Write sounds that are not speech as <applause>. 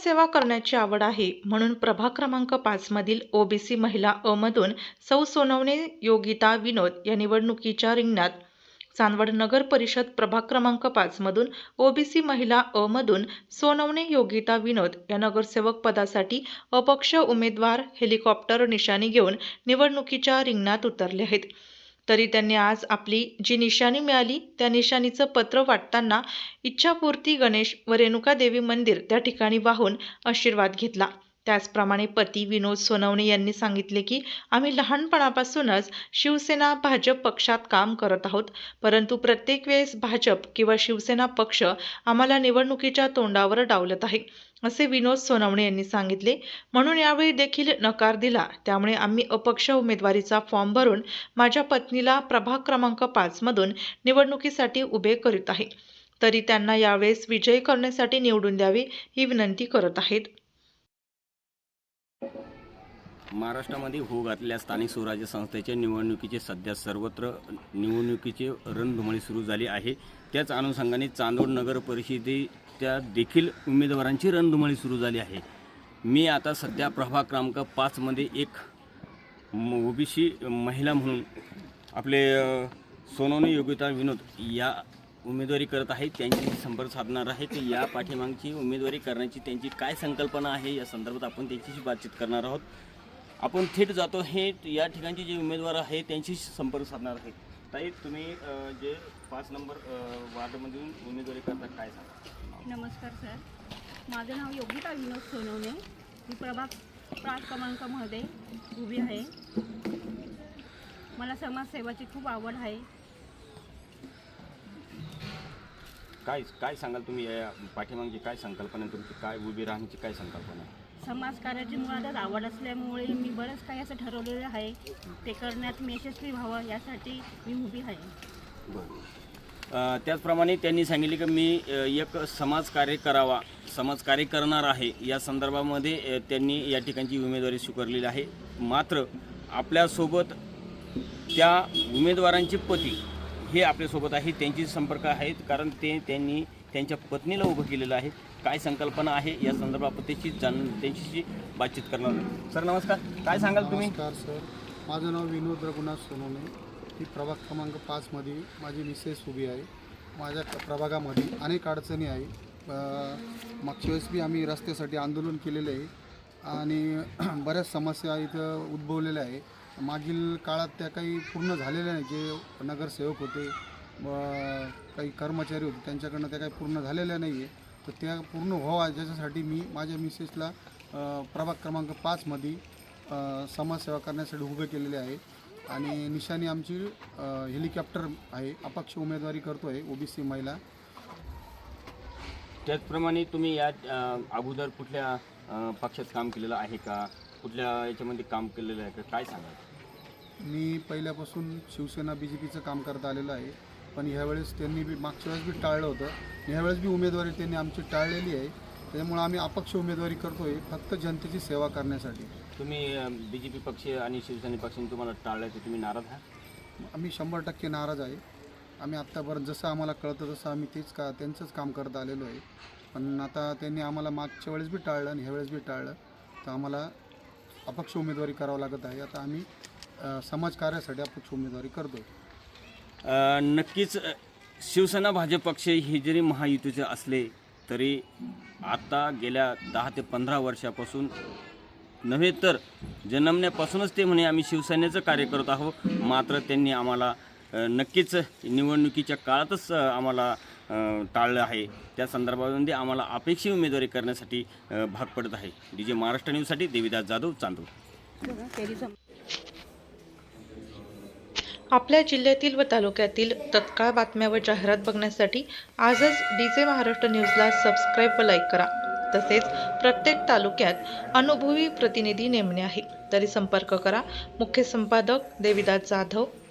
समाजसेवा करण्याची आवड आहे म्हणून प्रभाग क्रमांक पाचमधील ओबीसी महिला अ मधून सौ सोनवणे योगिता विनोद या निवडणुकीच्या रिंगणात चांदवड नगर परिषद प्रभाग क्रमांक पाचमधून ओबीसी महिला अ मधून सोनवणे योगिता विनोद या नगरसेवक पदासाठी अपक्ष उमेदवार हेलिकॉप्टर निशाणी घेऊन निवडणुकीच्या रिंगणात उतरले आहेत. तरी त्यांनी आज आपली जी निशाणी मिळाली त्या निशाणीचं पत्र वाटताना इच्छापूर्ती गणेश व रेणुकादेवी मंदिर त्या ठिकाणी वाहून आशीर्वाद घेतला. त्याचप्रमाणे पती विनोद सोनवणे यांनी सांगितले की आम्ही लहानपणापासूनच शिवसेना भाजप पक्षात काम करत आहोत. परंतु प्रत्येक वेळेस भाजप किंवा शिवसेना पक्ष आम्हाला निवडणुकीच्या तोंडावर डावलत आहे असे विनोद सोनवणे यांनी सांगितले. म्हणून यावेळी देखील नकार दिला. त्यामुळे आम्ही अपक्ष उमेदवारीचा फॉर्म भरून माझ्या पत्नीला प्रभाग क्रमांक पाचमधून निवडणुकीसाठी उभे करीत आहे. तरी त्यांना यावेळेस विजयी करण्यासाठी निवडून द्यावे ही विनंती करत आहेत. महाराष्ट्रामध्ये होऊ घातलेल्या स्थानिक स्वराज्य संस्थेच्या निवडणुकीचे सध्या सर्वत्र निवडणुकीचे रणधुमाळी सुरू झाली आहे. त्याच अनुषंगाने चांदोड नगर परिषदेच्या देखील उमेदवारांची रणधुमाळी सुरू झाली आहे. मी आता सध्या प्रभाग क्रमांक पाचमध्ये एक ओबीसी महिला म्हणून आपले सोनोनी योगिता विनोद या उमेदवारी करत आहेत त्यांच्याशी संपर्क साधणार आहे की या पाठीमागची उमेदवारी करण्याची त्यांची काय संकल्पना आहे या संदर्भात आपण त्यांच्याशी बातचीत करणार आहोत. आपण थेट जातो हे या ठिकाणचे जे उमेदवार आहे त्यांच्याशी संपर्क साधणार आहे ताई तुम्ही जे पाच नंबर वार्डमधून उमेदवारी करता काय सांगा? नमस्कार सर. माझं नाव योगिता विनोद सोनवणे. मी प्रभाग प्राग क्रमांकामध्ये उभी आहे. मला समाजसेवाची खूप आवड आहे. काय काय सांगाल तुम्ही? या पाठीमागची काय संकल्पना आहे तुमची? काय उभी राहण्याची काय संकल्पना आहे? समाजकार्याची मुळातच आवड असल्यामुळे मी बरंच काही असं ठरवलेलं आहे. ते करण्यात मी यशस्वी व्हावं यासाठी मी उभी आहे. अ, त्याचप्रमाणे त्यांनी सांगितले की मी अ, एक समाजकार्य करावा समाजकार्य करणार आहे. या संदर्भामध्ये अ, त्यांनी या ठिकाणची उमेदवारी स्वीकारलेली आहे. मात्र आपल्यासोबत त्या उमेदवारांचे पती हे आपल्यासोबत आहे त्यांची संपर्क आहेत कारण ते त्यांनी त्यांच्या पत्नीला उभं केलेलं आहे. काय संकल्पना आहे या संदर्भात त्याची जाण त्यांच्याशी बातचीत करणार सर नमस्कार. काय सांगाल तुम्ही? नमस्कार सर. माझं नाव विनोद रघुनाथ सोनवणे ही प्रभाग क्रमांक पाचमध्ये माझी मिसेस उभी आहे. माझ्या क- प्रभागामध्ये अनेक अडचणी आहे. अ, मागच्या वेळेस बी आम्ही रस्त्यासाठी आंदोलन केलेलं आहे. आणि <clears throat> बऱ्याच समस्या इथं उद्भवलेल्या आहे. मागील काळात त्या काही पूर्ण झालेल्या नाही. जे नगरसेवक होते व काही कर्मचारी होते त्यांच्याकडनं त्या काही पूर्ण झालेल्या नाही आहे तर त्या पूर्ण व्हावा ज्याच्यासाठी मी माझ्या मिसेसला प्रभाग क्रमांक पाचमध्ये समाजसेवा करण्यासाठी उभे केलेले आहे. आणि निशाणी आमची हेलिकॉप्टर आहे. अपक्ष उमेदवारी करतो आहे ओबीसी महिला. त्याचप्रमाणे तुम्ही या अगोदर कुठल्या पक्षात काम केलेलं आहे का? कुठल्या याच्यामध्ये काम केलेलं आहे का? काय सांगाल? मी पहिल्यापासून शिवसेना बी जे पीचं काम करत आलेलं आहे. पण ह्यावेळेस त्यांनी बी मागच्या वेळेस बी टाळलं होतं. आणि ह्यावेळेस बी उमेदवारी त्यांनी आमची टाळलेली आहे. त्यामुळे आम्ही अपक्ष उमेदवारी करतो आहे फक्त जनतेची सेवा करण्यासाठी. तुम्ही बी जे पी पक्ष आणि शिवसेना पक्षाने तुम्हाला टाळलं तर तुम्ही नाराज आहात? आम्ही शंभर टक्के नाराज आहे. आम्ही आत्तापर्यंत जसं आम्हाला कळतं तसं आम्ही तेच का त्यांचंच काम करत आलेलो आहे. पण आता त्यांनी आम्हाला मागच्या वेळेस बी टाळलं आणि ह्यावेळेस बी टाळलं. तर आम्हाला अपक्ष उमेदवारी करावं लागत आहे. आता आम्ही समाजकार्यासाठी अपक्ष उमेदवारी करतो नक्कीच शिवसेना भाजप पक्ष हे जरी महायुतीचे असले तरी आता गेल्या दहा ते पंधरा वर्षापासून नव्हे तर जन्मण्यापासूनच ते म्हणे आम्ही शिवसेनेचं कार्य करत आहोत. मात्र त्यांनी आम्हाला नक्कीच निवडणुकीच्या काळातच आम्हाला टाळलं आहे. त्या संदर्भामध्ये आम्हाला अपेक्षी उमेदवारी करण्यासाठी भाग पडत आहे. डी जे महाराष्ट्र न्यूजसाठी देविदास जाधव चांदूर. आपल्या जिल्ह्यातील व तालुक्यातील तत्काळ बातम्या व जाहिरात बघण्यासाठी आजच डी जे महाराष्ट्र न्यूजला सबस्क्राईब व लाईक करा. तसेच प्रत्येक तालुक्यात अनुभवी प्रतिनिधी नेमणे आहे. तरी संपर्क करा. मुख्य संपादक देविदास जाधव